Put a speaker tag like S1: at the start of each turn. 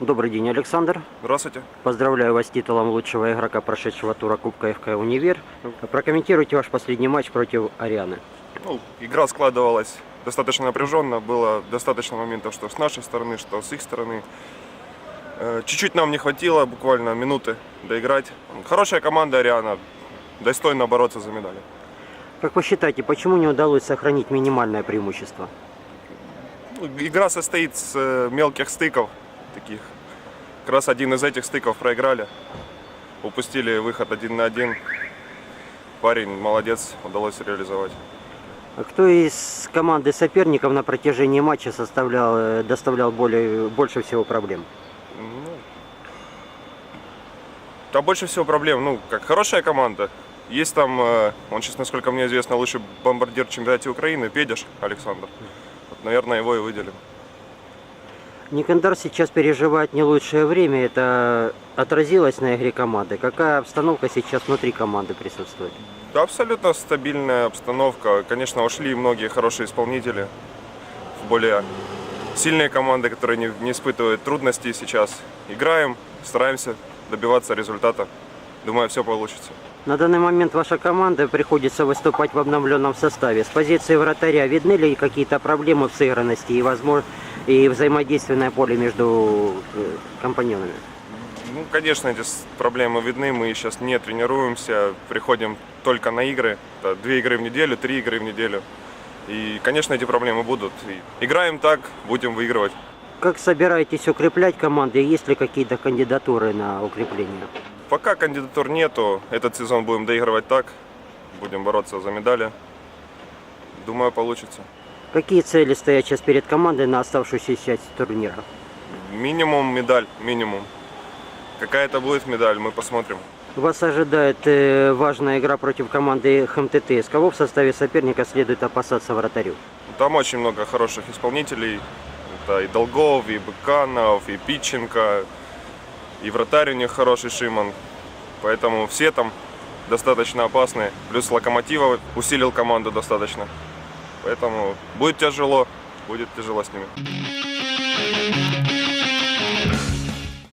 S1: Добрый день, Александр.
S2: Здравствуйте.
S1: Поздравляю вас с титулом лучшего игрока прошедшего тура Кубка ФК «Универ». Прокомментируйте ваш последний матч против Арианы.
S2: Ну, игра складывалась достаточно напряженно, было достаточно моментов, что с нашей стороны, что с их стороны. Э, Чуть-чуть нам не хватило, буквально минуты доиграть. Хорошая команда Ариана, достойно бороться за медали.
S1: Как вы считаете, почему не удалось сохранить минимальное преимущество?
S2: Ну, Игра состоит с э, мелких стыков таких. Как раз один из этих стыков проиграли. Упустили выход один на один. Парень молодец, удалось реализовать.
S1: А Кто из команды соперников на протяжении матча составлял, э, доставлял более, больше всего проблем?
S2: Ну, да больше всего проблем, ну, как хорошая команда. Есть там, э, он сейчас, насколько мне известно, лучший бомбардир в чемпионате Украины, Педиш Александр. Вот, наверное, его и выделим.
S1: Никандар сейчас переживает не лучшее время. Это отразилось на игре команды. Какая обстановка сейчас внутри команды присутствует?
S2: Да, абсолютно стабильная обстановка. Конечно, ушли многие хорошие исполнители в более сильные команды, которые не, не испытывают трудностей сейчас. Играем, стараемся добиваться результата. Думаю, все получится.
S1: На данный момент ваша команда приходится выступать в обновленном составе. С позиции вратаря видны ли какие-то проблемы в сыгранности и, возможно, и взаимодействие поле между э, компаньонами?
S2: Ну, конечно, эти проблемы видны. Мы сейчас не тренируемся, приходим только на игры. Это две игры в неделю, три игры в неделю. И, конечно, эти проблемы будут. И играем так, будем выигрывать.
S1: Как собираетесь укреплять команды? Есть ли какие-то кандидатуры на укрепление?
S2: Пока кандидатур нету, этот сезон будем доигрывать так. Будем бороться за медали. Думаю, получится.
S1: Какие цели стоят сейчас перед командой на оставшуюся часть турнира?
S2: Минимум медаль, минимум. Какая это будет медаль, мы посмотрим.
S1: Вас ожидает э, важная игра против команды ХМТТ. С кого в составе соперника следует опасаться вратарю?
S2: Там очень много хороших исполнителей. Это и Долгов, и Быканов, и Питченко, и вратарь у них хороший Шиман. Поэтому все там достаточно опасные. Плюс Локомотива усилил команду достаточно. Поэтому будет тяжело, будет тяжело с ними.